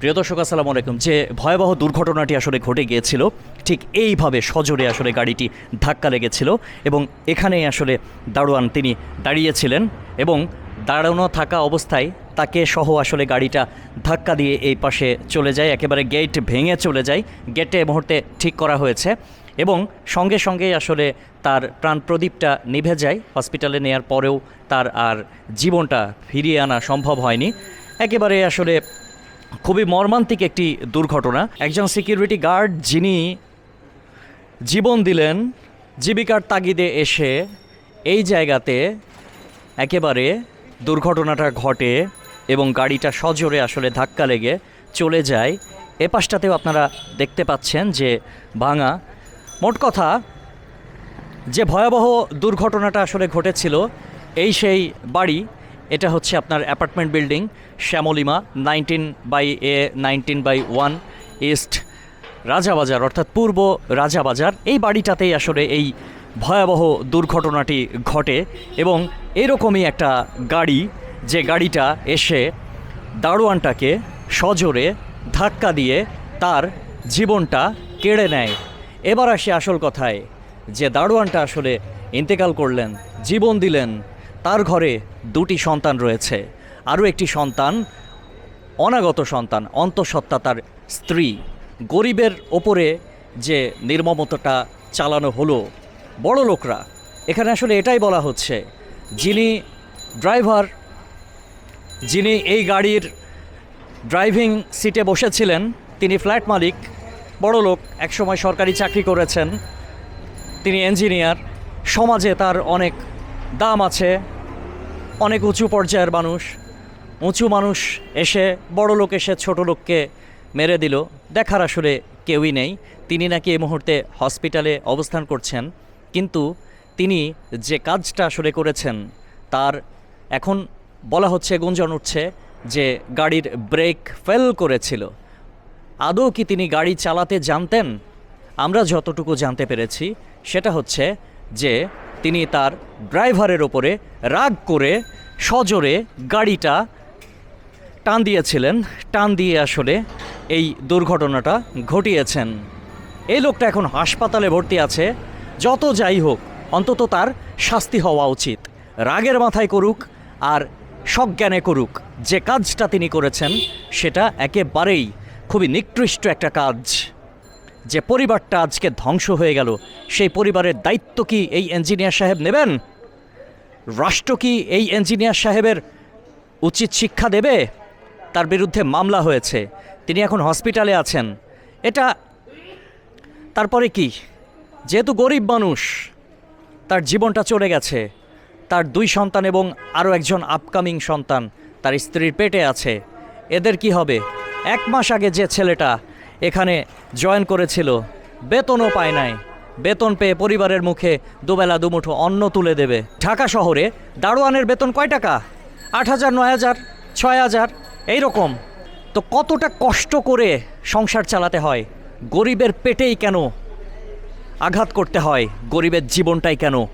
প্রিয় দর্শক, আসসালামু আলাইকুম। যে ভয়াবহ দুর্ঘটনাটি আসলে ঘটে গিয়েছিল, ঠিক এইভাবে সজোরে আসলে গাড়িটি ধাক্কা লেগেছিল এবং এখানেই আসলে দারোয়ান তিনি দাঁড়িয়েছিলেন এবং দাঁড়ানো থাকা অবস্থায় তাকে সহ আসলে গাড়িটা ধাক্কা দিয়ে এই পাশে চলে যায়, একেবারে গেট ভেঙে চলে যায়। গেটে মুহূর্তে ঠিক করা হয়েছে এবং সঙ্গে সঙ্গেই আসলে তার প্রাণ প্রদীপটা নিভে যায়। হসপিটালে নেওয়ার পরেও তার আর জীবনটা ফিরিয়ে আনা সম্ভব হয়নি। একেবারে আসলে খুবই মর্মান্তিক একটি দুর্ঘটনা। একজন সিকিউরিটি গার্ড যিনি জীবন দিলেন, জীবিকার তাগিদে এসে এই জায়গাতে একেবারে দুর্ঘটনাটা ঘটে এবং গাড়িটা সজোরে আসলে ধাক্কা লেগে চলে যায়। এ পাশটাতেও আপনারা দেখতে পাচ্ছেন যে ভাঙা। মোট কথা, যে ভয়াবহ দুর্ঘটনাটা আসলে ঘটেছিল, এই সেই বাড়ি এটা হচ্ছে আপনার apartment building, Shyamalima, nineteen by A, nineteen by one east Rajabazar, অর্থাৎ পূর্ব রাজাবাজার। এই বাড়িটাতেই আসলে এই ভয়াবহ দুর্ঘটনাটি ঘটে এবং এরকমই একটা গাড়ি, যে গাড়িটা এসে দারোয়ানটাকে সজোরে ধাক্কা দিয়ে তার জীবনটা কেড়ে নেয়। এবার আসে আসল কথায়, যে দারোয়ানটা আসলে ইন্তেকাল করলেন, জীবন দিলেন তার ঘরে দুটি সন্তান রয়েছে। আরও একটি সন্তান, অনাগত সন্তান, অন্তঃসত্ত্বা তার স্ত্রী। গরিবের ওপরে যে নির্মমতাটা চালানো হলো, বড় লোকরা, এখানে আসলে এটাই বলা হচ্ছে, যিনি ড্রাইভার, যিনি এই গাড়ির ড্রাইভিং সিটে বসেছিলেন, তিনি ফ্ল্যাট মালিক, বড় লোক, একসময় সরকারি চাকরি করেছেন, তিনি ইঞ্জিনিয়ার, সমাজে তার অনেক দাম আছে অনেক উঁচু পর্যায়ের মানুষ। উঁচু মানুষ এসে, বড় লোক এসে ছোট লোককে মেরে দিল। দেখার আসলে কেউই নেই। তিনি নাকি এই মুহূর্তে হসপিটালে অবস্থান করছেন। কিন্তু তিনি যে কাজটা আসলে করেছেন, তার এখন বলা হচ্ছে, গুঞ্জন উঠছে যে গাড়ির ব্রেক ফেল করেছিল। আদৌ কি তিনি গাড়ি চালাতে জানতেন? আমরা যতটুকু জানতে পেরেছি, সেটা হচ্ছে যে তিনি তার ড্রাইভারের ওপরে রাগ করে সজোরে গাড়িটা টান দিয়েছিলেন। টান দিয়ে আসলে এই দুর্ঘটনাটা ঘটিয়েছেন। এই লোকটা এখন হাসপাতালে ভর্তি আছে। যত যাই হোক, অন্তত তার শাস্তি হওয়া উচিত। রাগের মাথায় করুক আর সজ্ঞানে করুক। যে কাজটা তিনি করেছেন, সেটা একেবারেই খুবই নিকৃষ্ট একটা কাজ। যে পরিবারটা আজকে ধ্বংস হয়ে গেল, সেই পরিবারের দায়িত্ব কি এই ইঞ্জিনিয়ার সাহেব নেবেন? রাষ্ট্র কি এই ইঞ্জিনিয়ার সাহেবের উচিত শিক্ষা দেবে? তার বিরুদ্ধে মামলা হয়েছে, তিনি এখন হসপিটালে আছেন। এটা তারপরে কি? যেহেতু গরিব মানুষ, তার জীবনটা চলে গেছে। তার দুই সন্তান এবং আরও একজন আপকামিং সন্তান, তার স্ত্রীর পেটে আছে। এদের কি হবে? এক মাস আগে যে ছেলেটা এখানে জয়েন করেছিল। বেতনও পায় নাই। বেতন পেয়ে পরিবারের মুখে দুবেলা দুমুঠো অন্ন তুলে দেবে। ঢাকা শহরে দারোয়ানের বেতন কয় টাকা? আট হাজার, নয় হাজার, ছয় হাজার, এইরকম। তো কতটা কষ্ট করে সংসার চালাতে হয়? গরিবের পেটেই কেন আঘাত করতে হয়? গরিবের জীবনটাই কেন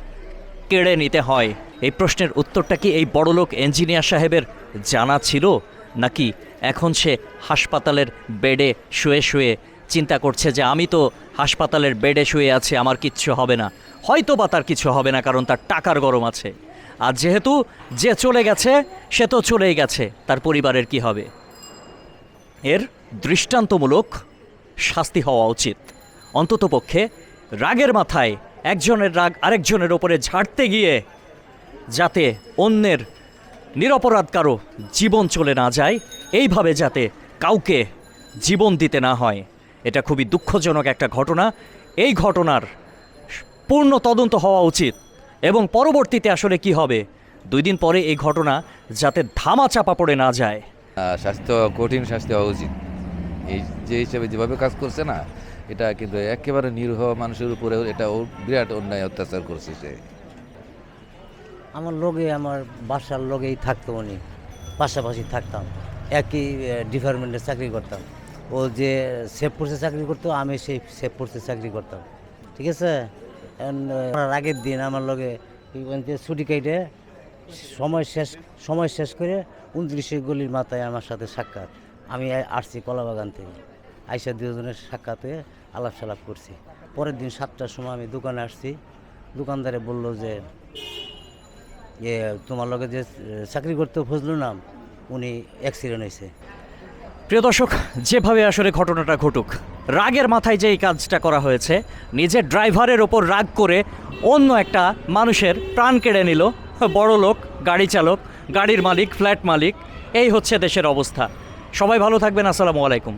কেড়ে নিতে হয়? এই প্রশ্নের উত্তরটা কি এই বড়লোক ইঞ্জিনিয়ার সাহেবের জানা ছিল? নাকি এখন সে হাসপাতালের বেডে শুয়ে শুয়ে চিন্তা করছে যে আমি তো হাসপাতালের বেডে শুয়ে আছি, আমার কিচ্ছু হবে না। হয়তো বা তার কিছু হবে না, কারণ তার টাকার গরম আছে। আর যেহেতু যে চলে গেছে, সে তো চলেই গেছে, তার পরিবারের কি হবে? এর দৃষ্টান্তমূলক শাস্তি হওয়া উচিত। অন্ততপক্ষে রাগের মাথায় একজনের রাগ আরেকজনের ওপরে ঝাড়তে গিয়ে যাতে অন্যের নিরপরাধ কারও জীবন চলে না যায় এইভাবে যাতে কাউকে জীবন দিতে না হয়। এটা খুবই দুঃখজনক একটা ঘটনা। এই ঘটনার পূর্ণ তদন্ত হওয়া উচিত এবং পরবর্তীতে আসলে কি হবে? দুই দিন পরে এই ঘটনা যাতে ধামা চাপা পড়ে না যায়। স্বাস্থ্য কঠিন শাস্তি হওয়া উচিত। এই যে হিসেবে যেভাবে কাজ করছে না এটা কিন্তু একেবারে নিরীহ মানুষের উপরে এটা বিরাট অন্যায় অত্যাচার করছে সে। আমার লগে আমার বাসার লগেই থাকতো উনি। পাশাপাশি থাকতাম। একই ডিপার্টমেন্টে চাকরি করতাম। ও যে সেভ ফোর্সে চাকরি করতো, আমি সেই সেভ ফোর্সে চাকরি করতাম। ঠিক আছে? আগের দিন আমার লগে ছুটি কাইটে সময় শেষ সময় শেষ করে উনত্রিশে গলির মাথায় আমার সাথে সাক্ষাৎ। আমি আসছি কলাবাগান থেকে। আইসা দুজনের সাক্ষাৎ হয়ে আলাপ সালাপ করছি। পরের দিন সাতটার সময় আমি দোকানে আসছি। দোকানদারে বলল যে তোমার লগে যে চাকরি করতে ফজলু নাম উনি অ্যাক্সিডেন্ট হয়েছে। প্রিয় দর্শক, যেভাবে আসলে ঘটনাটা ঘটুক, রাগের মাথায় যে এই কাজটা করা হয়েছে, নিজের ড্রাইভারের ওপর রাগ করে অন্য একটা মানুষের প্রাণ কেড়ে নিল, বড় লোক, গাড়ি চালক, গাড়ির মালিক, ফ্ল্যাট মালিক, এই হচ্ছে দেশের অবস্থা। সবাই ভালো থাকবেন, আসসালামু আলাইকুম।